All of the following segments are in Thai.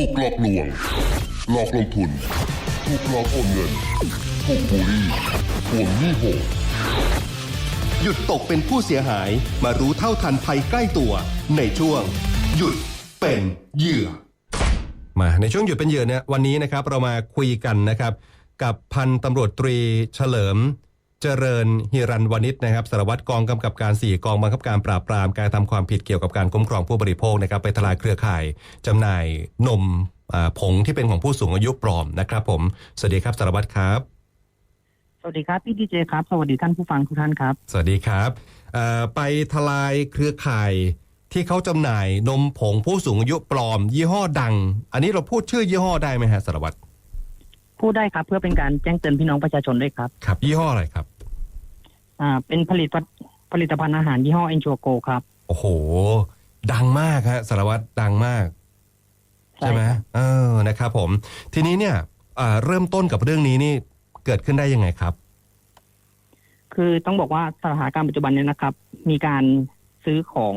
ถูกหลอกลวง หลอกลงทุน ถูกหลอกโอนเงิน ถูกบูลลี่ทวงหนี้โหด หยุดตกเป็นผู้เสียหายมารู้เท่าทันภัยใกล้ตัว ในช่วง หยุดเป็นเหยื่อ มาในช่วงหยุดเป็นเหยื่อเนี่ยวันนี้นะครับเรามาคุยกันนะครับ กับพันตำรวจตรีเฉลิม เจริญฮิรันวณิชนะครับสารวัตรกองกำกับการ 4 กองบังคับการปราบปรามการทำความผิดเกี่ยวกับการคุ้มครองผู้บริโภคนะครับไปทลายเครือข่ายจำหน่ายนมอ่าผงที่เป็นของผู้สูงอายุปลอมนะครับ ผมสวัสดีครับสารวัตรครับ สวัสดีครับพี่ดีเจครับ สวัสดีท่านผู้ฟังทุกท่านครับ สวัสดีครับเอ่อไปทลายเครือข่ายที่เขาจำหน่ายนมผงผู้สูงอายุปลอม ยี่ห้อดัง อันนี้เราพูดชื่อยี่ห้อได้ไหมฮะสารวัตรพูดได้ครับ เพื่อเป็นการแจ้งเตือนพี่น้องประชาชนด้วยครับ ครับ ยี่ห้ออะไรครับ อ่า เป็นผลิตภัณฑ์ผลิตภัณฑ์อาหารยี่ห้อเอนโชโกครับ โอ้โห ดังมากฮะสารวัตรดังมาก ใช่ไหมครับ เออนะครับผม ทีนี้เนี่ยอ่าเริ่มต้นกับเรื่องนี้นี่เกิดขึ้นได้ยังไงครับ คือต้องบอกว่าสถานการณ์ปัจจุบันเนี้นะครับ มีการซื้อของ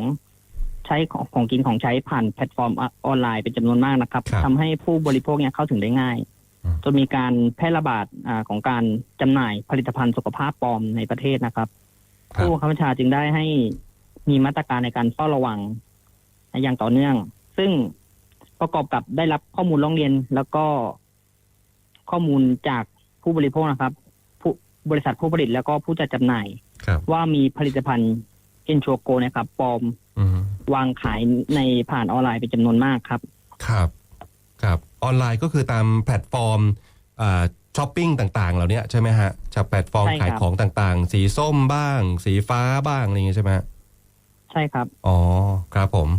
ใช้ของของกินของใช้ผ่านแพลตฟอร์มออนไลน์เป็นจำนวนมากนะครับครับ ทำให้ผู้บริโภคเนี่ยเข้าถึงได้ง่ายอืม จนมีการแพร่ระบาดอาของการจำหน่ายผลิตภัณฑ์สุขภาพปลอมในประเทศนะครับครับ ผู้บังคับบัญชาจึงได้ให้มีมาตรการในการเฝ้าระวังอย่างต่อเนื่อง ซึ่งประกอบกับได้รับข้อมูลร้องเรียนแล้วก็ข้อมูลจากผู้บริโภคนะครับผู้บริษัทผู้ผลิตแล้วก็ผู้จัดจำหน่ายครับว่ามีผลิตภัณฑ์เอนโชโกนะครับปลอมอืมวางขายในผ่านออนไลน์เป็นจำนวนมากครับ ครับ ครับ ออนไลน์ก็คือตามแพลตฟอร์มอ่าช้อปปิ้งต่าง ๆ เหล่านี้ใช่ไหมฮะจากแพลตฟอร์มใช่ครับ ขายของต่างๆ สีส้มบ้าง สีฟ้าบ้างอะไรอย่างเงี้ยใช่ไหมฮะใช่ครับ อ๋อครับผม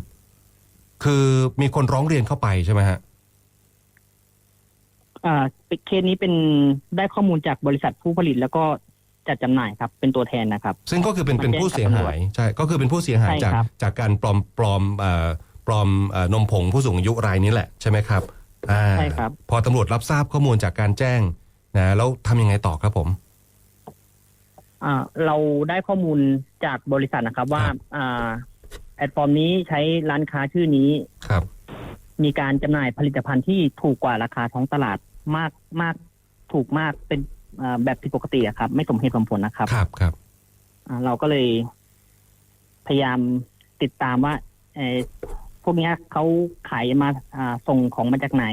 คือมีคนร้องเรียนเข้าไปใช่ไหมฮะอ่าเคสนี้เป็นได้ข้อมูลจากบริษัทผู้ผลิตแล้วก็จัดจำหน่ายครับ เป็นตัวแทนนะครับ ซึ่งก็คือเป็นมาเป็นแจ้งผู้เสียกับตำรหาวยจใช่ก็คือเป็นผู้เสียหายใช่จากครับ จากการปลอมปลอมเอ่อปลอมเอ่อนมผงผู้สูงอายุรายนี้แหละใช่ไหมครับ อ่าใช่ครับ พอตำรวจรับทราบข้อมูลจากการแจ้งนะแล้วทำยังไงต่อครับผม อ่าเราได้ข้อมูลจากบริษัทนะครับว่าครับ อ่าแพลตฟอร์มนี้ใช้ร้านค้าชื่อนี้ ครับ มีการจำหน่ายผลิตภัณฑ์ที่ถูกกว่าราคาท้องตลาดมากมากถูกมากเป็นอ่าแบบผิดปกติอะครับ ไม่สมเหตุสมผลนะครับ ครับครับ อ่าเราก็เลยพยายามติดตามว่าเออพ วกเนี้ยเขาขายมาอ่าส่งของมาจากไหน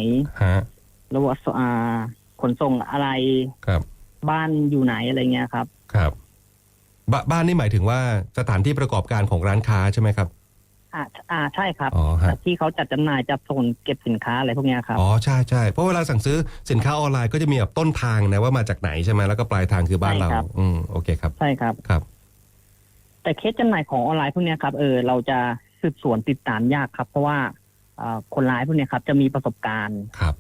ฮะแล้วว่าอ่าขนส่งอะไรครับ บ้านอยู่ไหนอะไรเงี้ยครับ ครับบบ้านนี่หมายถึงว่าสถานที่ประกอบการของร้านค้าใช่ไหมครับ อ่าอ่าใช่ครับ อ๋อฮะ ที่เขาจัดจำหน่ายจัดส่งเก็บสินค้าอะไรพวกเนี้ยครับ อ๋อใช่ใช่เพราะเวลาสั่งซื้อสินค้าออนไลน์ก็จะมีแบบต้นทางนะว่ามาจากไหนใช่ไหมแล้วก็ปลายทางคือบ้านเรา ใช่ครับ อืมโอเคครับใช่ครับ ครับ แต่เคสจำหน่ายของออนไลน์พวกเนี้ยครับเออเราจะ สืบสวนติดตามยากครับ เพราะว่าอ่าคนร้ายพวกเนี้ยครับ จะมีประสบการณ์ครับ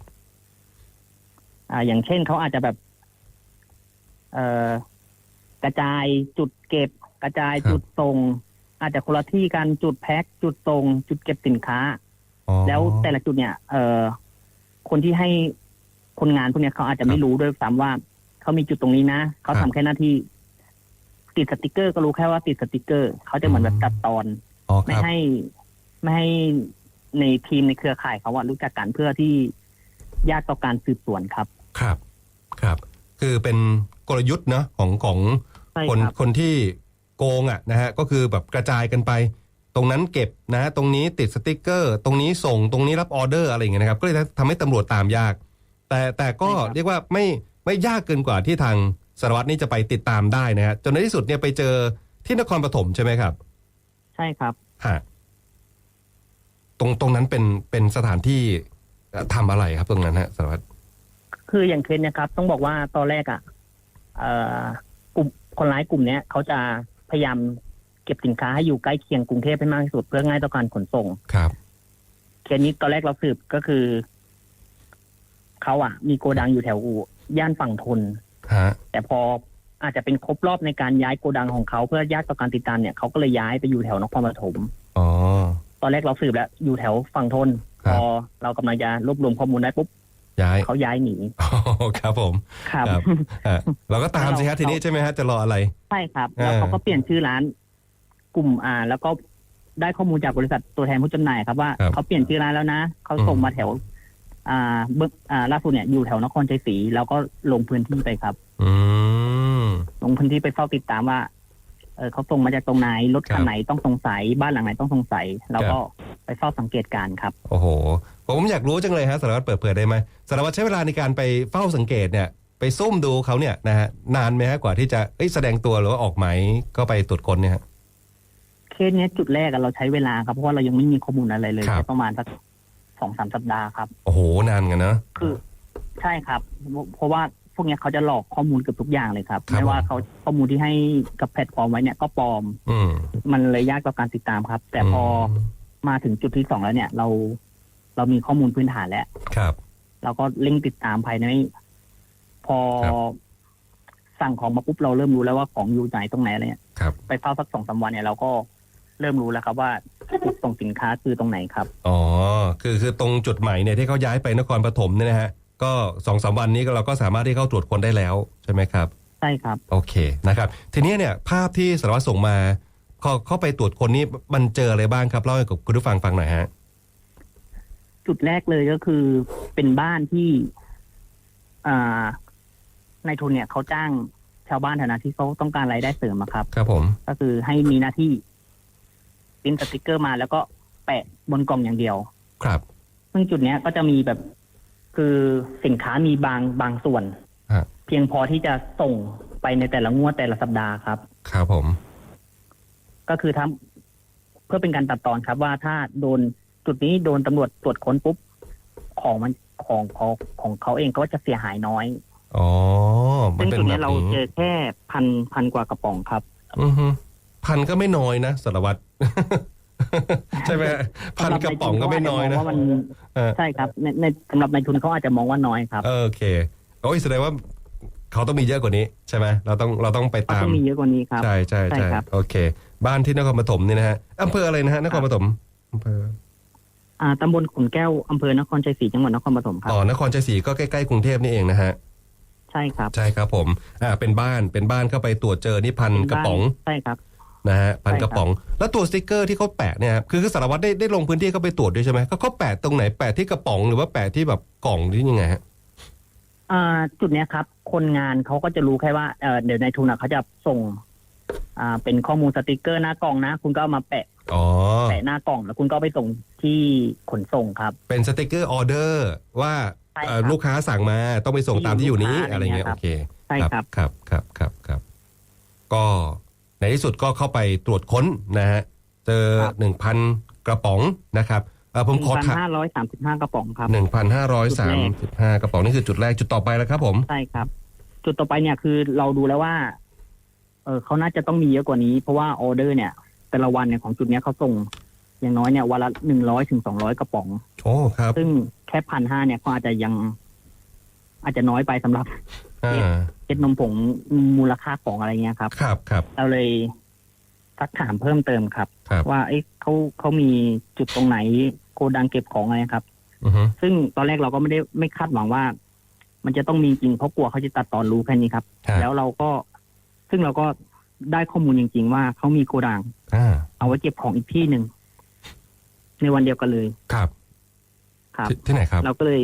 อ่าอย่างเช่นเขาอาจจะแบบเอ่อกระจายจุดเก็บ กระจายครับจุดส่งอาจจะคนละที่กันจุดแพ็คจุดส่งจุดเก็บสินค้าอ๋อแล้วแต่ละจุดเนี่ย เอ่อคนที่ให้คนงานพวกเนี้ยเขาอาจจะไม่รู้ด้วยซ้ำว่าเขามีจุดตรงนี้นะเขาทำแค่หน้าที่ติดสติกเกอร์ก็รู้แค่ว่าติดสติกเกอร์ เขาจะเหมือนแบบตัดตอนอ๋อค ไม่รับให้ไม่ให้ในทีมในเครือข่ายเขาว่ารู้จักกันเพื่อที่ยากต่อการสืบสวนครับ ครับ ครับ คือเป็นกลยุทธ์เนาะของของใช่คนครับคนที่โกงอะนะฮะก็คือแบบกระจายกันไป ตรงนั้นเก็บนะฮะตรงนี้ติดสติกเกอร์ ตรงนี้ส่งตรงนี้รับออเดอร์อะไรอย่างเงี้ยนะครับ ก็เลยทำให้ตำรวจตามยาก แต่แต่ก็เรียกว่าไม่ไม่ยากเกินกว่าที่ทางสารวัตรนี่จะไปติดตามได้นะฮะจนในที่สุดเนี่ยไปเจอที่นครปฐมใช่ไหมครับ ใช่ครับฮะตรงตรงนั้นเป็นเป็นสถานที่เอ่อทำอะไรครับตรงนั้นฮะสารวัตรคืออย่างเคสเนี่ยครับ ต้องบอกว่าตอนแรกอะเอ่อกลุ่มคนร้ายกลุ่มเนี้ยเขาจะพยายามเก็บสินค้าให้อยู่ใกล้เคียงกรุงเทพให้มากที่สุดเพื่อง่ายต่อการขนส่ง ครับ เคสนี้ตอนแรกเราสืบก็คือเขาอะ มีโกดังอยู่แถวย่านฝั่งทน ฮะ แต่พอ อาจจะเป็นครบรอบในการย้ายโกดังของเขาเพื่อยากต่อการติดตามเนี่ยเขาก็เลยย้ายไปอยู่แถวนครปฐมอ๋อตอนแรกเราสืบแล้วอยู่แถวฝั่งทนครัพบอเรากำลังจะรวบรวมข้อมูลได้ปุ๊บย้ายเขาย้ายหนีอ๋อครับผมครับครับฮะเราก็ตามสิฮะเราทีนี้ใช่ไหมฮะจะรออะไรใช่ครับเออแล้วเขาก็เปลี่ยนชื่อร้าน กลุ่มอ่า แล้วก็ได้ข้อมูลจากบริษัทตัวแทนผู้จำหน่ายครับว่าเขาเปลี่ยนชื่อร้านแล้วนะเขาส่งมาแถว อ่าเบื้องอ่าล่าสุดเนี่ยอยู่แถวนครชัยศรีแล้วก็ลงพื้นที่ไปครับ อืม ลงพื้นที่ไปเฝ้าติดตามว่า เออเขาส่งมาจากตรงไหนรถครัคับนไหนต้องสงสัย บ้านหลังไหนต้องสงสัยเราก็ไปเฝ้าสังเกตการณ์ครับ โอ้โห ผมอยากรู้จังเลยฮะสารวัตรเปิดเผยได้ไหมสารวัตรใช้เวลาในการไปเฝ้าสังเกตเนี่ย ไปซุ่มดูเขาเนี่ยนะฮะนานไหมฮะกว่าที่จะเอ้ยแสดงตัวหรือว่าออกหมายก็ไปตรวจค้นเนี่ยฮะเคสเนี้ยจุดแรกอะเราใช้เวลาครับเพราะว่าเรายังไม่มีข้อมูลอะไรเลยครับแค่ประมาณสักสองสามสัปดาห์ครับ โอ้โหนานกันเนอะคือ ใช่ครับ เพราะว่า พวกเนี้ยเขาจะหลอกข้อมูลเกือบทุกอย่างเลยครับครับไม่ว่าผม เขาข้อมูลที่ให้กับแพลตฟอร์มไว้เนี่ยก็ปลอม อืม มันเลยยากต่อการติดตามครับ แต่พอมาถึงจุดที่สองแล้วเนี่ย เรา เรามีข้อมูลพื้นฐานแล้ว ครับ เราก็เร่งติดตามภายใน พอครับ สั่งของมาปุ๊บเราเริ่มรู้แล้วว่าของอยู่ไหนตรงไหนอะไรเนี่ยครับไปเฝ้าสักสองสามวันเนี่ยเราก็เริ่มรู้แล้วครับว่าจุดส่งสินค้าคือตรงไหนครับ อ๋อคือคือตรงจุดใหม่เนี่ยที่เขาย้ายไปนครปฐมเนี่ยนะฮะ ก็สองสามวันนี้ก็เราก็สามารถที่เข้าตรวจค้นได้แล้วใช่ไหมครับ ใช่ครับ โอเคนะครับ ทีนี้เนี่ยภาพที่สารวัตรส่งมาพอเข้าไปตรวจคนนี้มันเจออะไรบ้างครับเล่าให้กับคุณผู้ฟังฟังหน่อยฮะ จุดแรกเลยก็คือเป็นบ้านที่อ่านายทุนเนี่ยเขาจ้างชาวบ้านแถวนั้นที่เขาต้องการรายได้เสริมอะครับ ครับผม ก็คือให้มีหน้าที่ปริ้นสติกเกอร์มาแล้วก็แปะบนกล่องอย่างเดียว ครับ ซึ่งจุดเนี้ยก็จะมีแบบ คือสินค้ามีบางบางส่วน ฮะ เพียงพอที่จะส่งไปในแต่ละงวดแต่ละสัปดาห์ครับ ครับผม ก็คือทำเพื่อเป็นการตัดตอนครับว่าถ้าโดนจุดนี้โดนตำรวจตรวจค้นปุ๊บของมันของของของเขาเองก็จะเสียหายน้อย อ๋อ มันซึ่งเป็นจุดแบเนี้บยเรานี้เจอแค่พันพันกว่ากระป๋องครับ อือฮึพันก็ไม่น้อยนะสารวัตร ใช่ไหมพันกระป๋องก็ไม่น้อยนะสำหรับายทุเขาอาจจะมองว่ามันเออใช่ครับ ในในสำหรับนายทุนเขาอาจจะมองว่าน้อยครับโอเคโอ้ยแสดงว่าเขาต้องมีเยอะกว่านี้ใช่ไหมเราต้องเราต้องไปก็ตามต้องมีเยอะกว่านี้ครับใช่ใช่ใช่ใช่ครับโอเค บ้านที่นครปฐมนี่นะฮะอำเภออะไรนะฮะนครปฐมอำเภออ่าตำบลขุนแก้วอำเภอนครชัยศรีจังหวัดนครปฐมครับอ๋อนครชัยศรีก็ใกล้ๆกรุงเทพนี่เองนะฮะใช่ครับใช่ครับผมอ่าเป็นบ้านเป็นบ้านเข้าไปตรวจเจอนี่พันเป็นกระป๋องบ้านใช่ครับ นะฮะพันใช่กครับระป๋อง แล้วตัวสติกเกอร์ที่เขาแปะเนี่ยครับคือคือสารวัตรได้ได้ลงพื้นที่เข้าไปตรวจด้วยใช่ไหมเขาเขาแปะตรงไหนแปะที่กระป๋องหรือว่าแปะที่แบบกล่องหรือยังไงฮะอ่าจุดเนี้ยครับ คนงานเขาก็จะรู้แค่ว่าเออเดี๋ยวนายทุนอะเขาจะส่ง อ่าเป็นข้อมูลสติกเกอร์หน้ากล่องนะ คุณก็เอามาแปะอ๋อแปะหน้ากล่องแล้วคุณก็เอาไปส่งที่ขนส่งครับ เป็นสติกเกอร์ออเดอร์ว่าใช่ครับเอ่อลูกค้าสั่งมาต้องไปส่งตามที่อยู่นี้ที่อยู่ลูกค้าอะไรเงี้ยอะไรเงี้ยครัโอบเคใช่ครับครับครับครับครับ ก็ ในที่สุดก็เข้าไปตรวจค้นนะฮะเจอครับหนึ่งพันกระป๋องนะครับเอ่อผมขอพันถามห้าร้อยสามสิบห้ากระป๋องครับหนึ่งพันห้าร้อยสามสิบห้ากระป๋องนี่คือจุดแรกจุดต่อไปแล้วครับ ผมใช่ครับ จุดต่อไปเนี่ยคือเราดูแล้วว่า เออเขาน่าจะต้องมีเยอะกว่านี้ เพราะว่าออเดอร์เนี่ย แต่ละวันเนี่ยของจุดเนี้ยเขาส่ง อย่างน้อยเนี่ยวันละหนึ่งร้อยถึงสองร้อยกระป๋องโอ้ครับ ซึ่งแค่พันห้าเนี่ยก็อาจจะยัง อาจจะน้อยไปสำหรับอ่า เช็ดนมผงมูลค่าของอะไรเงี้ยครับ ครับครับ เราเลยสักถามเพิ่มเติมครับ ครับ ว่าเอ๊ะเขาเขามีจุดตรงไหนโกดังเก็บของอะไรครับ อือฮึซึ่งตอนแรกเราก็ไม่ได้ไม่คาดหวังว่า มันจะต้องมีจริงเพราะกลัวเขาจะตัดตอนรู้แค่นี้ครับครับแล้วเราก็ซึ่งเราก็ได้ข้อมูลจริง ๆ ว่าเขามีโกดัง อ่าเอาไว้เก็บของอีกที่หนึ่งในวันเดียวกันเลยครับครับ ที่ที่ไหนครับ เราก็เลย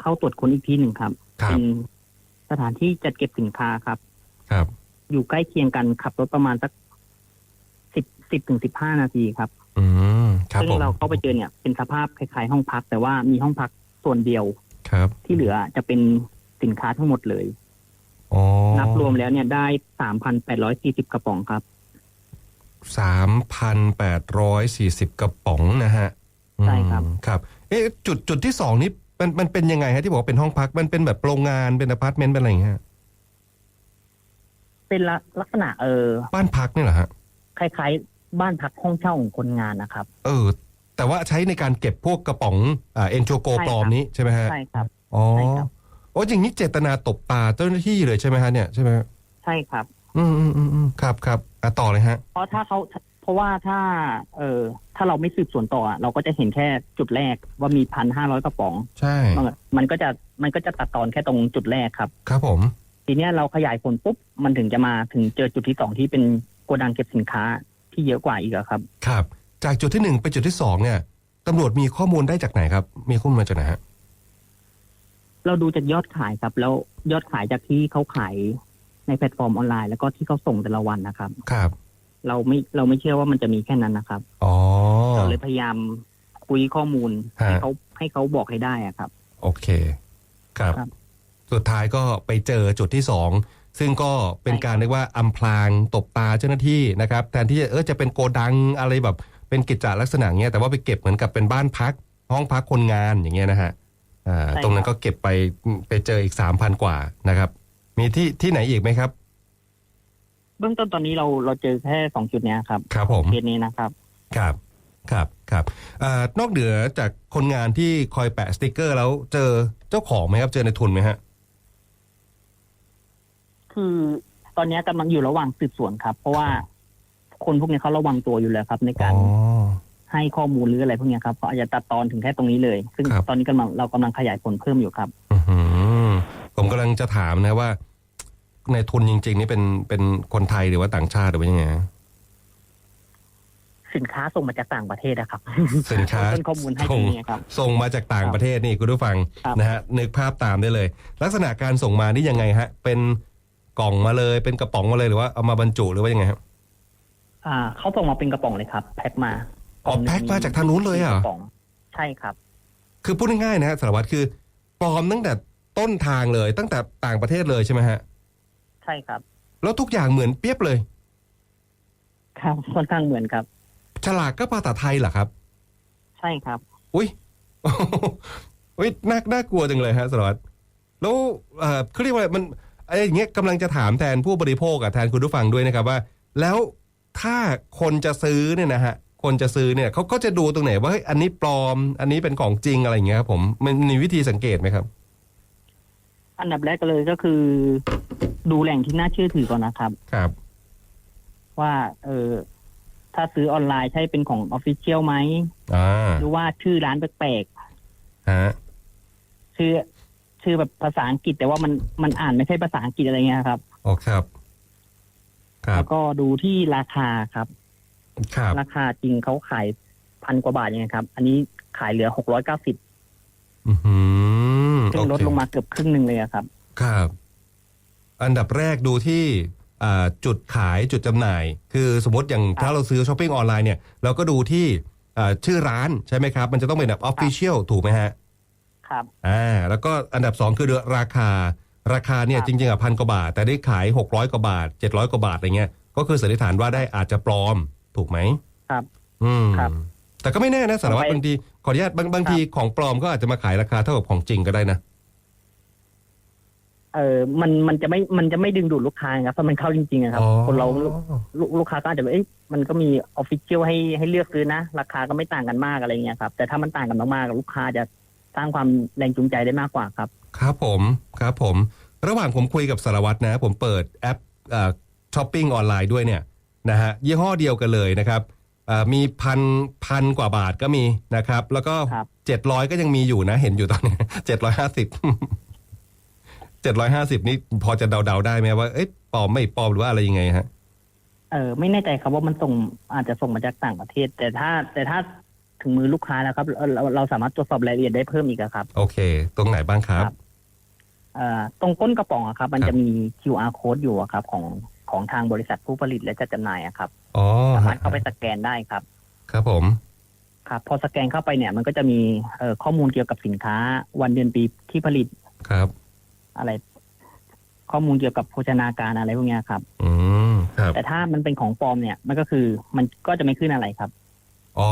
เข้าตรวจค้นอีกที่หนึ่งครับ ครัเป็บน สถานที่จัดเก็บสินค้าครับ ครับ อยู่ใกล้เคียงกันขับรถประมาณสักสิบสิบถึงสิบห้านาทีครับ อืมครับซึ่งผม เราเข้าไปเจอเนี่ยเป็นสภาพคล้ายๆห้องพัก แต่ว่ามีห้องพักส่วนเดียวครับที่เหลือจะเป็นสินค้าทั้งหมดเลย อ๋อนับรวมแล้วเนี่ยได้สามพันแปดร้อยสี่สิบกระป๋องครับ สามพันแปดร้อยสี่สิบกระป๋องนะฮะใช่ครับอืมครับ เอ๊ะจุดจุดที่สองนี้ มันมันเป็นยังไงฮะที่บอกว่าเป็นห้องพักมันเป็นแบบโรงงานเป็นอพาร์ตเมนต์เป็นอะไรอย่างเงี้ยฮะเป็นละลักษณะเออบ้านพักนี่เหรอฮะคล้ายๆ บ้านพักห้องเช่าของคนงานนะครับ เออ แต่ว่าใช้ในการเก็บพวกกระป๋องอ่าเอ็นโชโกใช่ครับ ปลอมนี้ใช่ไหมฮะใช่ครับ อ๋อใช่ครับ โอ้อย่างนี้เจตนาตบตาเจ้าหน้าที่เลยใช่ไหมฮะเนี่ยใช่ไหมฮะใช่ครับ อืมอืมอืมอืมครับครับอะต่อเลยฮะ เพราะถ้าเขา เพราะว่าถ้า เออถ้าเราไม่สืบสวนต่ออะเราก็จะเห็นแค่จุดแรกว่ามีพันห้าร้อยกระป๋อง ใช่มันมันก็จะมันก็จะตัดตอนแค่ตรงจุดแรกครับ ครับผม ทีเนี้ยเราขยายผลปุ๊บมันถึงจะมาถึงเจอจุดที่สองที่เป็นโกดังเก็บสินค้าที่เยอะกว่าอีกอะครับ ครับ จากจุดที่หนึ่งไปจุดที่สองเนี่ยตำรวจมีข้อมูลได้จากไหนครับ มีข้อมูลมาจากไหนฮะเราดูจากยอดขายครับ แล้วยอดขายจากที่เขาขายในแพลตฟอร์มออนไลน์แล้วก็ที่เขาส่งแต่ละวันนะครับ ครับ เราไม่เราไม่เชื่อว่ามันจะมีแค่นั้นนะครับอ๋อ เราเลยพยายามคุยข้อมูลฮะ ให้เขาให้เขาบอกให้ได้อะครับ โอเค ครับ ครับสุดท้ายก็ไปเจอจุดที่สองซึ่งก็เป็นการเรียกว่าอำพรางตบตาเจ้าหน้าที่นะครับแทนที่จะเออจะเป็นโกดังอะไรแบบ เป็นกิจจลักษณะเงี้ยแต่ว่าไปเก็บเหมือนกับเป็นบ้านพัก ห้องพักคนงานอย่างเงี้ยนะฮะอ่าใช่ตรงนั้นครัก็บเก็บไปไปเจออีกสามพันกว่านะครับ มีที่ที่ไหนอีกไหมครับ เบื้องต้นตอนนี้เราเราเจอแค่สองจุดเนี้ยครับครับผมเคสนี้นะครับ ครับครับครับอานอกเหนือจากคนงานที่คอยแปะสติกเกอร์ แล้วเจอเจ้าของไหมครับ เจอในทุนไหมฮะ คือตอนนี้กำลังอยู่ระหว่างสืบสวนครับ เพราะว่าคนพวกนี้เขาระวังตัวอยู่แล้วครับ ในการอ๋อให้ข้อมูลหรืออะไรพวกเนี้ยครับเขาอาจจะตัดตอนถึงแค่ตรงนี้เลย ซึ่งครับตอนนี้กำลังเรากำลังขยายผลเพิ่มอยู่ครับอื้อหือผมกำลังจะถามนะว่า ในทุนจริง ๆ นี่เป็นเป็นคนไทยหรือว่าต่างชาติหรือว่ายังไงฮะ สินค้าส่งมาจากต่างประเทศนะครับสินค้าต้นข้อมูลให้ส่งที่นี่ครับ ส่งมาจากต่างประเทศนี่คุณผู้ฟังครับ นะฮะนึกภาพตามได้เลย ลักษณะการส่งมานี่ยังไงฮะ เป็นกล่องมาเลยเป็นกระป๋องมาเลยหรือว่าเอามาบรรจุหรือว่ายังไงฮะอ่าเขาส่งมาเป็นกระป๋องเลยครับ แพ็คมาอ๋อแพ็คมาจากทางนู้นเลยเหรอ กระป๋องใช่ครับ คือพูดง่ายๆนะฮะสารวัตรคือปลอมตั้งแต่ต้นทางเลยตั้งแต่ต่างประเทศเลยใช่ไหมฮะใช่ครับ แล้วทุกอย่างเหมือนเปียบเลย ครับค่อนข้างเหมือนครับ ฉลากก็ภาษาไทยเหรอครับ ใช่ครับ อุ้ยอุ้ยน่าน่ากลัวจังเลยฮะสารวัตรแล้วเอ่อเขาเรียกว่ามันไอ้อย่างเงี้ยกำลังจะถามแทนผู้บริโภคอะแทนคุณผู้ฟังด้วยนะครับว่า แล้วถ้าคนจะซื้อเนี่ยนะฮะคนจะซื้อเนี่ยเขาก็จะดูตรงไหนว่าเฮ้ยอันนี้ปลอม อันนี้เป็นของจริงอะไรอย่างเงี้ยครับผมมันมีวิธีสังเกตไหมครับ อันดับแรกก็เลยก็คือ ดูแหล่งที่น่าเชื่อถือก่อนนะครับ ครับ ว่า เออถ้าซื้อออนไลน์ใช่เป็นของออฟฟิเชียลไหมอ่าหรือว่าชื่อร้านแปลกฮะๆชื่อ ชื่อแบบภาษาอังกฤษ แต่ว่ามันมันอ่านไม่ใช่ภาษาอังกฤษอะไรเงี้ยครับโอ้ครับ ครัแล้บ วก็ดูที่ราคาครับ ครับ ราคาจริงเขาขายพันกว่าบาทยังไงครับ อันนี้ขายเหลือหกร้อยเก้าสิบ อือหือ ซึ่งลดโอเคลงมาเกือบครึ่งหนึ่งเลยอะครับ ครับ อันดับแรกดูที่อ่าจุดขายจุดจำหน่าย คือสมมติอย่างครับถ้าเราซื้อช้อปปิ้งออนไลน์เนี่ยเราก็ดูที่อ่าชื่อร้านใช่ไหมครับ มันจะต้องเป็นแบบออฟฟิเชียลถูกไหมฮะครับ อ่าแล้วก็อันดับ 2 คือราคา ราคาเนี่ยครับ จริงๆอะพันกว่าบาท แต่ได้ขาย 600 กว่าบาท 700 กว่าบาทอะไรเงี้ยก็คือสันนิษฐานว่าได้อาจจะปลอมถูกไหมครับ อืมครับ แต่ก็ไม่แน่นะสารวัตรไปบางทีขออนุญาตบางบางครับทีของปลอมก็อาจจะมาขายราคาเท่ากับของจริงก็ได้นะ เออมันมันจะไม่มันจะไม่ดึงดูดลูกค้าครับถ้ามันเข้าจริงๆอะครับ อ๋อ คนเราลูกลูกค้าก็อาจจะแบบเอ๊ะมันก็มีออฟฟิเชียลให้ให้เลือกซื้อนะ ราคาก็ไม่ต่างกันมากอะไรเงี้ยครับแต่ถ้ามันต่างกันมากๆลูกค้าจะสร้างความแรงจูงใจได้มากกว่าครับ ครับผมครับผม ระหว่างผมคุยกับสารวัตรนะ ผมเปิดแอปช้อปปิ้งออนไลน์ด้วยเนี่ยนะฮะยี่ห้อเดียวกันเลยนะครับอ่า มีพันพันกว่าบาทก็มีนะครับ แล้วก็ครับเจ็ดร้อยก็ยังมีอยู่นะ เห็นอยู่ตอนนี้เจ็ดร้อยห้าสิบเจ็ดร้อยห้าสิบนี่พอจะเดาๆได้ไหมว่าเอ๊ะปลอมไม่ปลอมหรือว่าอะไรยังไงฮะเออไม่แน่ใจครับว่ามันส่งอาจจะส่งมาจากต่างประเทศ แต่ถ้าแต่ถ้าถึงมือลูกค้าแล้วครับเราเราเราสามารถตรวจสอบรายละเอียดได้เพิ่มอีกอะครับ โอเค ตรงไหนบ้างครับครับเอ่อตรงก้นกระป๋องอะครับ มันครับจะมี QR code อยู่อะครับของ ของทางบริษัทผู้ผลิตและจัดจำหน่ายอะครับอ๋อสามารถเข้าไปสแกนได้ครับ ครับผม ครับพอสแกนเข้าไปเนี่ยมันก็จะมีเอ่อข้อมูลเกี่ยวกับสินค้า วันเดือนปีที่ผลิตครับ อะไร ข้อมูลเกี่ยวกับโภชนาการอะไรพวกเนี้ยครับ อืมครับแต่ถ้ามันเป็นของปลอมเนี่ยมันก็คือมันก็จะไม่ขึ้นอะไรครับ อ๋อ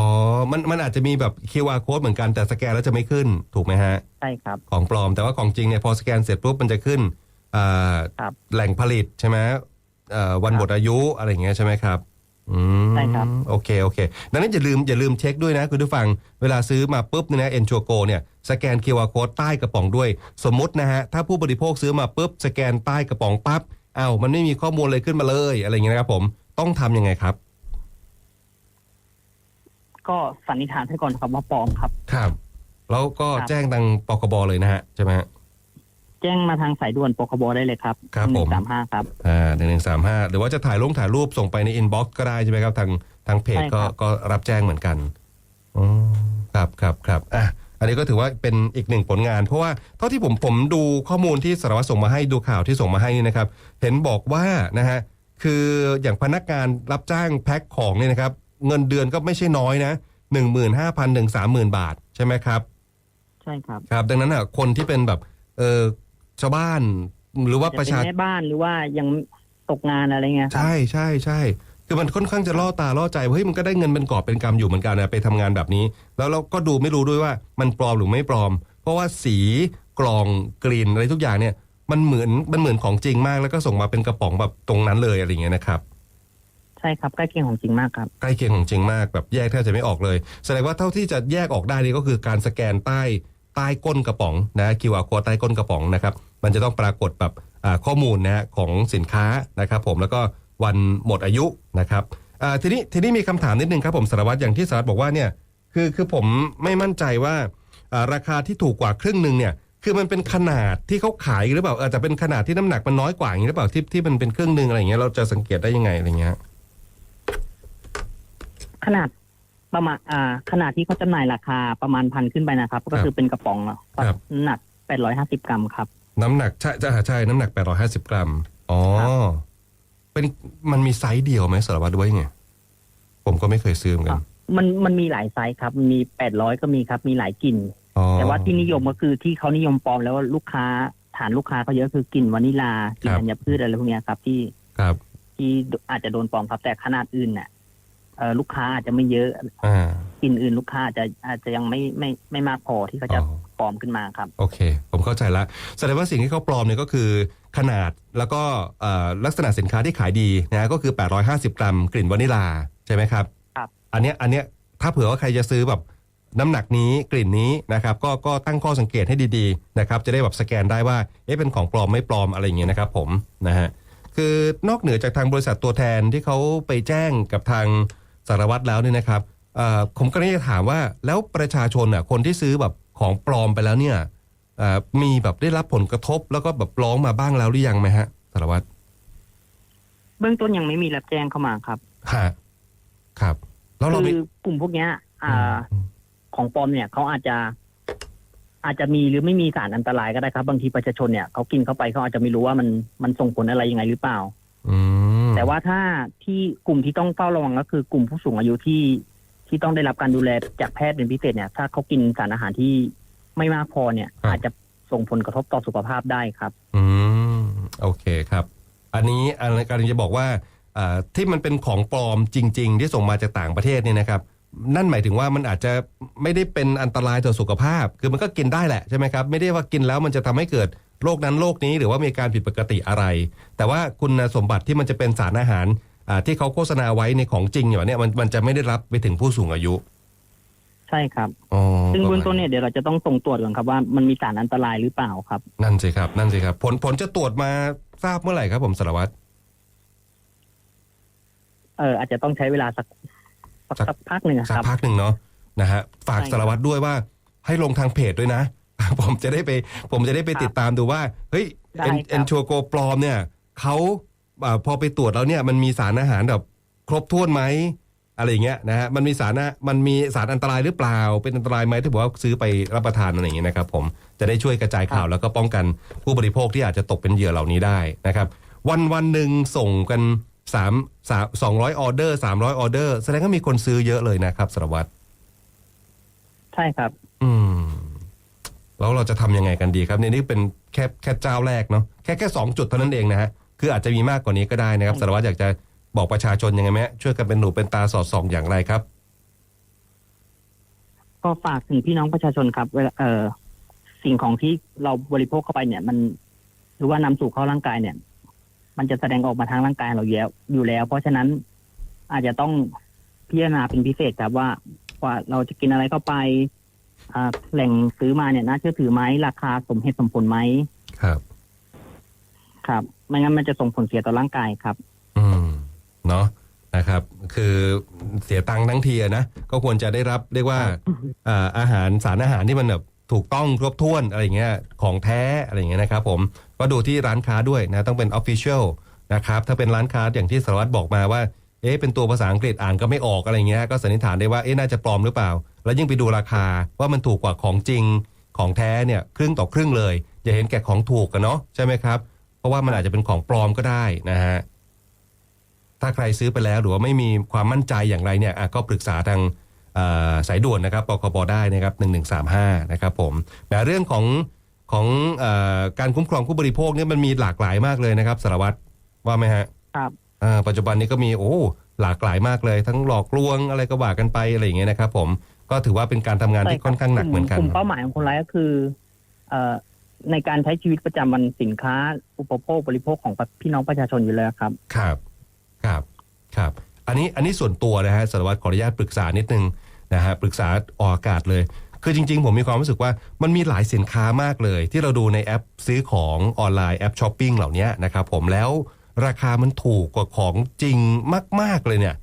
มันมันอาจจะมีแบบ QR code เหมือนกันแต่สแกนแล้วจะไม่ขึ้นถูกไหมฮะ ใช่ครับ ของปลอมแต่ว่าของจริงเนี่ยพอสแกนเสร็จปุ๊บมันจะขึ้นอ่าครับ แหล่งผลิตใช่ไหมเอ่อ วันครับหมดอายุอะไรอย่างเงี้ยใช่ไหมครับอืมใช่ครับโอเคโอเคดังนั้นอย่าลืมอย่าลืมเช็คด้วยนะคุณผู้ฟัง เวลาซื้อมาปุ๊บเนี่ยนะเอ็นชัวโกเนี่ยสแกน QR code ใต้กระป๋องด้วย สมมตินะฮะถ้าผู้บริโภคซื้อมาปุ๊บสแกนใต้กระป๋องปั๊บอ้าวมันไม่มีข้อมูลเลยขึ้นมาเลยอะไรอย่างเงี้ยนะครับผมต้องทำยังไงครับ ก็สันนิษฐานให้ก่อนครับว่าปลอมครับ ครับ แล้วก็ครับแจ้งทางปกบเลยนะฮะใช่ไหมฮะ แจ้งมาทางสายด่วนปคบได้เลยครับครับผมสามห้าครับ อ่าหนึ่งหนึ่งสามห้าหรือว่าจะถ่ายลงถ่ายรูปส่งไปในอินบ็อกซ์ก็ได้ใช่ไหมครับ ทางทางเพจใช่ก็ครับก็รับแจ้งเหมือนกันอ๋อครับครับครับอะอันนี้ก็ถือว่าเป็นอีกหนึ่งผลงาน เพราะว่าเท่าที่ผมผมดูข้อมูลที่สารวัตรส่งมาให้ดูข่าวที่ส่งมาให้นี่นะครับ เห็นบอกว่านะฮะคืออย่างพนักงานรับจ้างแพ็คของเนี่ยนะครับ เงินเดือนก็ไม่ใช่น้อยนะหนึ่งหมื่นห้าพันถึงสามหมื่นบาทใช่ไหมครับ ใช่ครับ ครับดังนั้นอะคนที่เป็นแบบเออ ชาวบ้าน หรือว่าจะประเป็นชาแม่บ้านหรือว่ายังตกงานอะไรเงี้ยครับใช่ใช่ใช่คือมันค่อนข้างจะล่อตาล่อใจว่าเฮ้ยมันก็ได้เงินเป็นกอบเป็นกำอยู่เหมือนกันนะไปทำงานแบบนี้ แล้วเราก็ดูไม่รู้ด้วยว่ามันปลอมหรือไม่ปลอม เพราะว่าสีกล่องกลิ่นอะไรทุกอย่างเนี่ย มันเหมือนมันเหมือนของจริงมากแล้วก็ส่งมาเป็นกระป๋องแบบตรงนั้นเลยอะไรอย่างเงี้ยนะครับ ใช่ครับใกล้เคียงของจริงมากครับใกล้เคียงของจริงมากแบบแยกแทบจะไม่ออกเลย แสดงว่าเท่าที่จะแยกออกได้นี่ก็คือการสแกนใต้ใต้ก้นกระป๋องนะ QR code ใต้ก้นกระป๋องนะครับ มันจะต้องปรากฏแบบอ่าข้อมูลนะฮะของสินค้านะครับผมแล้วก็วันหมดอายุนะครับอ่าทีนี้ทีนี้มีคำถามนิดนึงครับผมสารวัตรอย่างที่สารวัตรบอกว่าเนี่ยคือคือผมไม่มั่นใจว่าอ่าราคาที่ถูกกว่าครึ่งหนึ่งเนี่ยคือมันเป็นขนาดที่เขาขายหรือเปล่าอาจจะเป็นขนาดที่น้ำหนักมันน้อยกว่าอย่างนี้หรือเปล่าที่ที่มันเป็นครึ่งหนึ่งอะไรอย่างเงี้ยเราจะสังเกตได้ยังไงอะไรเงี้ยขนาดประมาณอ่าขนาดที่เขาจำหน่ายราคาประมาณพันขึ้นไปนะครับ ก็คือเป็นกระป๋องอะครับน้ำหนักแปดร้อยห้าสิบกรัมครับ น้ำหนักใช่ใช่ใช่น้ำหนัก 850 กรัม อ๋อครับเป็นมันมีไซส์เดียวไหมสารวัตรด้วยไง ผมก็ไม่เคยซื้อเหมือนกันมันมันมีหลายไซส์ครับ มีแปดร้อยก็มีครับ มีหลายกลิ่น อ๋อแต่ว่าที่นิยมก็คือที่เขานิยมปลอมแล้วว่าลูกค้าฐานลูกค้าเขาเยอะคือกลิ่นวานิลากลิ่นธัญพืชอะไรพวกเนี้ยครับ ที่ครับ ที่อาจจะโดนปลอมครับแต่ขนาดอื่นเนี่ยเออลูกค้าอาจจะไม่เยอะอ่า กลิ่นอื่นลูกค้าอาจจะอาจจะยังไม่ไม่ไม่มากพอที่เขาจะอ๋อ ปลอมขึ้นมาครับ โอเค ผมเข้าใจละแสดงว่าสิ่งที่เขาปลอมเนี่ยก็คือขนาดแล้วก็เอ่อลักษณะสินค้าที่ขายดีนะก็คือ 850 กรัมกลิ่นวานิลาใช่ไหมครับครับอันเนี้ยอันเนี้ยถ้าเผื่อว่าใครจะซื้อแบบน้ำหนักนี้กลิ่นนี้นะครับก็ก็ตั้งข้อสังเกตให้ดีๆนะครับจะได้แบบสแกนได้ว่าเอ๊ะเป็นของปลอมไม่ปลอมอะไรอย่างเงี้ยนะครับผมนะฮะคือนอกเหนือจากทางบริษัทตัวแทนที่เขาไปแจ้งกับทางสารวัตรแล้วเนี่ยนะครับเอ่อผมก็เลยจะถามว่าแล้วประชาชนอะคนที่ซื้อแบบ ของปลอมไปแล้วเนี่ยเอ่อมีแบบได้รับผลกระทบแล้วก็แบบร้องมาบ้างแล้วหรือยังไหมฮะสารวัตรเบื้องต้นยังไม่มีรับแจ้งเข้ามาครับฮะครับ แล้วเราคืมีอกลุ่มพวกเนี้ย อ่าอืมของปลอมเนี่ยเขาอาจจะ อาจจะมีหรือไม่มีสารอันตรายก็ได้ครับ บางทีประชาชนเนี่ยเขากินเข้าไปเขาอาจจะไม่รู้ว่ามันมันส่งผลอะไรยังไงหรือเปล่าอืมแต่ว่าถ้าที่กลุ่มที่ต้องเฝ้าระวังก็คือกลุ่มผู้สูงอายุที่ ที่ต้องได้รับการดูแลจากแพทย์เป็นพิเศษเนี่ย ถ้าเขากินสารอาหารที่ไม่มากพอเนี่ย อาจจะส่งผลกระทบต่อสุขภาพได้ครับ อืมโอเคครับ อันนี้อันการจะบอกว่าอ่าที่มันเป็นของปลอมจริง ๆ ที่ส่งมาจากต่างประเทศเนี่ยนะครับ นั่นหมายถึงว่ามันอาจจะไม่ได้เป็นอันตรายต่อสุขภาพ คือมันก็กินได้แหละใช่ไหมครับ ไม่ได้ว่ากินแล้วมันจะทำให้เกิดโรคนั้นโรคนี้หรือว่ามีการผิดปกติอะไร แต่ว่าคุณสมบัติที่มันจะเป็นสารอาหารอ่า ที่เขาโฆษณาไว้ในของจริงอย่างเนี้ยมันมันจะไม่ได้รับไปถึงผู้สูงอายุ ใช่ครับอ๋อซึ่งประเบื้มาองณต้นเนี่ยเดี๋ยวเราจะต้องส่งตรวจก่อนครับว่ามันมีสารอันตรายหรือเปล่าครับ นั่นสิครับ นั่นสิครับ ผลผลจะตรวจมาทราบเมื่อไหร่ครับ ผมสารวัตรเอออาจจะต้องใช้เวลาสักสักสักสักพักหนึ่งอะสัคกรับพักหนึ่งเนาะนะฮะฝากใช่ครับสารวัตรด้วยว่าให้ลงทางเพจด้วยนะผมจะได้ไป ผมจะได้ไปครับติดตามดูว่า เฮ้ยได้เอ็นครับเอ็นชัวโกปลอมเนี่ยเขาอ่า พอไปตรวจแล้วเนี่ยมันมีสารอาหารแบบครบถ้วนไหมอะไรอย่างเงี้ยนะฮะมันมีสารนะมันมีสารอันตรายหรือเปล่า เป็นอันตรายไหมถ้าบอกว่าซื้อไปรับประทานอะไรอย่างเงี้ยนะครับผมจะได้ช่วยกระจายข่าวแล้วก็ป้องกันผู้บริโภคที่อาจจะตกเป็นเหยื่อเหล่านี้ได้นะครับ วันวันหนึ่งส่งกันสามสามสองร้อยออเดอร์สามร้อยออเดอร์ แสดงว่ามีคนซื้อเยอะเลยนะครับสารวัตรใช่ครับ อืมแล้วเราจะทำยังไงกันดีครับเนี่ยนี่เป็นแค่แค่เจ้าแรกเนาะแค่แค่สองจุดเท่านั้นเองนะฮะ คืออาจจะมีมากกว่านี้ก็ได้นะครับสารวัตรอยากจะบอกประชาชนยังไงไหมช่วยกันเป็นหนูเป็นตาสอดส่องอย่างไรครับ ก็ฝากถึงพี่น้องประชาชนครับเวลาเออสิ่งของที่เราบริโภคเข้าไปเนี่ย มันหรือว่านำสู่เข้าร่างกายเนี่ย มันจะแสดงออกมาทางร่างกายเราอยู่แล้ว อยู่แล้ว เพราะฉะนั้นอาจจะต้องพิจารณาเป็นพิเศษครับว่าว่าเราจะกินอะไรเข้าไปอ่าแหล่งซื้อมาเนี่ยน่าเชื่อถือไหมราคาสมเหตุสมผลไหมครับ ครับ ไม่งั้นมันจะส่งผลเสียต่อร่างกายครับ อืมเนาะนะครับ คือเสียตังค์ทั้งทีอะนะก็ควรจะได้รับเรียกว่าอ่าอาหารสารอาหารที่มันแบบถูกต้องครบถ้วนอะไรอย่างเงี้ยของแท้อะไรอย่างเงี้ยนะครับ ผมก็ดูที่ร้านค้าด้วยนะต้องเป็นออฟฟิเชียลนะครับถ้าเป็นร้านค้าอย่างที่สารวัตรบอกมาว่า เอ๊ะเป็นตัวภาษาอังกฤษอ่านก็ไม่ออกอะไรเงี้ยก็สันนิษฐานได้ว่าเอ๊ะน่าจะปลอมหรือเปล่า แล้วยิ่งไปดูราคาว่ามันถูกกว่าของจริงของแท้เนี่ยครึ่งต่อครึ่งเลย อย่าเห็นแก่ของถูกกันเนาะใช่ไหมครับเพ ราะว่ามันอาจจะเป็นของปลอมก็ได้นะฮะถ้าใครซื้อไปแล้วหรือว่าไม่มีความมั่นใจอย่างไรเนี่ยอะก็ปรึกษาทางเอ่อสายด่วนนะครับปคบได้นะครับ1135นะครับผมแต่เรื่องของของเออการคุ้มครองผู้บริโภคเนี่ยมันมีหลากหลายมากเลยนะครับสารวัตรว่าไหมฮะครับอ่าปัจจุบันนี้ก็มีโอ้หลากหลายมากเลย ทั้งหลอกลวงอะไรก็ว่ากันไปอะไรอย่างเงี้ยนะครับ ผมก็ถือว่าเป็นการทำงานที่ค่อนข้างหนักเหมือนกันกลุ่มเป้าหมายของคนร้ายก็คือเอ่อ ในการใช้ชีวิตประจำวันสินค้า อุปโภคบริโภคของพี่น้องประชาชนอยู่แล้วครับ ครับ ครับ ครับ อันนี้อันนี้ส่วนตัวนะฮะสารวัตรขออนุญาตปรึกษานิดนึงนะฮะปรึกษาออกอากาศเลย คือจริง ๆ ผมมีความรู้สึกว่ามันมีหลายสินค้ามากเลย ที่เราดูในแอปซื้อของออนไลน์แอปช้อปปิ้งเหล่านี้นะครับผมแล้วราคามันถูกกว่าของจริงมาก ๆเลยเนี่ย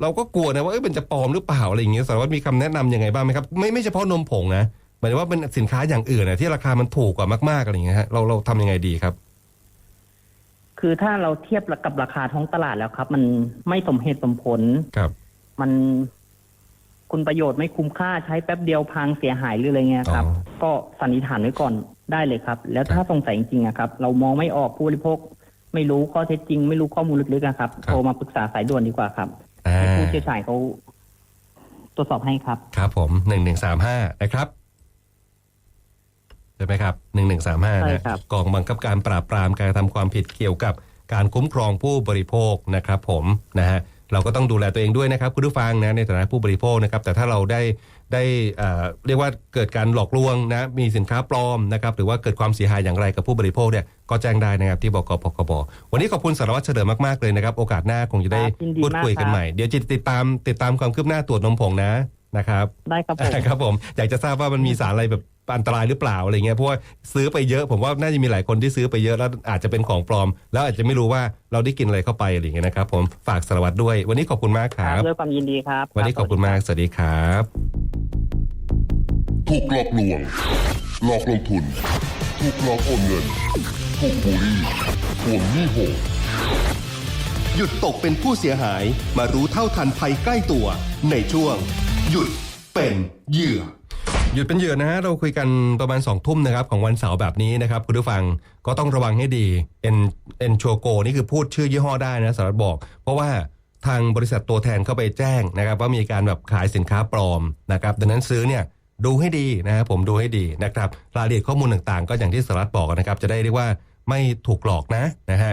เราก็กลัวนะว่าเอ้ยมันจะปลอมหรือเปล่าอะไรอย่างเงี้ยสารวัตรมีคำแนะนำยังไงบ้างไหมครับ ไม่ไม่เฉพาะนมผงนะ หมายถึงว่าเป็นสินค้าอย่างอื่นนะที่ราคามันถูกกว่ามากๆอะไรอย่างเงี้ยฮะเราเราทำยังไงดีครับ คือถ้าเราเทียบกับราคาท้องตลาดแล้วครับ มันไม่สมเหตุสมผล ครับ มันคุณประโยชน์ไม่คุ้มค่าใช้แป๊บเดียวพังเสียหายหรืออะไรเงี้ยครับ อ๋อก็สันนิษฐานไว้ก่อนได้เลยครับ แล้วถ้าสงสัยจริงๆอะครับ เรามองไม่ออกผู้บริโภค ไม่รู้ข้อเท็จจริง ไม่รู้ข้อมูลลึกๆอะครับครับ โทรมาปรึกษาสายด่วนดีกว่าครับอ่าให้ผู้เชี่ยวชาญเขาตรวจสอบให้ครับ ครับผมหนึ่งหนึ่งสามห้านะครับใช่ไหมครับหนึ่งหนึ่งสามห้าใช่นะครับกองบังคับการปราบปรามการกระทำความผิดเกี่ยวกับการคุ้มครองผู้บริโภคนะครับผมนะฮะเราก็ต้องดูแลตัวเองด้วยนะครับคุณผู้ฟังนะในฐานะผู้บริโภคนะครับแต่ถ้าเราได้ได้เอ่อเรียกว่าเกิดการหลอกลวงนะมีสินค้าปลอมนะครับหรือว่าเกิดความเสียหายอย่างไรกับผู้บริโภคเนี่ยก็แจ้งได้นะครับที่บกปคบวันนี้ขอบคุณสารวัตรเฉลิมมากๆเลยนะครับโอกาสหน้าคงจะได้ครับยินดีพูดคุยกันมากครับใหม่เดี๋ยวจะติดตามติดตามความคืบหน้าตรวจนมผงนะนะครับได้ครับผมครับผมอยากจะทราบว่ามันมีสารอะไรแบบ อันตรายหรือเปล่าอะไรเงี้ยเพราะว่าซื้อไปเยอะ ผมว่าน่าจะมีหลายคนที่ซื้อไปเยอะแล้วอาจจะเป็นของปลอม แล้วอาจจะไม่รู้ว่าเราได้กินอะไรเข้าไปอะไรเงี้ยนะครับ ผมฝากสารวัตรด้วย วันนี้ขอบคุณมากครับด้วยความยินดีครับ วันนี้ขอบคุณมากสวัสดีครับถูกหลอกลวงหลอกลงทุนถูกหลอกโอนเงินถูกบูลลี่ทวงหนี้โหดหยุดตกเป็นผู้เสียหายมารู้เท่าทันภัยใกล้ตัว ในช่วง หยุดเป็นเหยื่อ หยุดเป็นเหยื่อนะฮะเราคุยกันประมาณ2องทุ่มนะครับของวันเสาร์แบบนี้นะครับคุณผู้ฟังก็ต้องระวังให้ดีเอ็นเอ็นโชโกนี่คือพูดชื่อยี่ห้อได้นะสารวัตรบอก เพราะว่าทางบริษัทตัวแทนเข้าไปแจ้งนะครับ ว่ามีการแบบขายสินค้าปลอมนะครับดังนั้นซื้อเนี่ยดูให้ดีนะครับผมดูให้ดีนะครับรายละเอียดข้อมูลต่างๆ ก็อย่างที่สารัตบอกนะครับ จะได้เรียกว่าไม่ถูกหลอกนะนะฮะ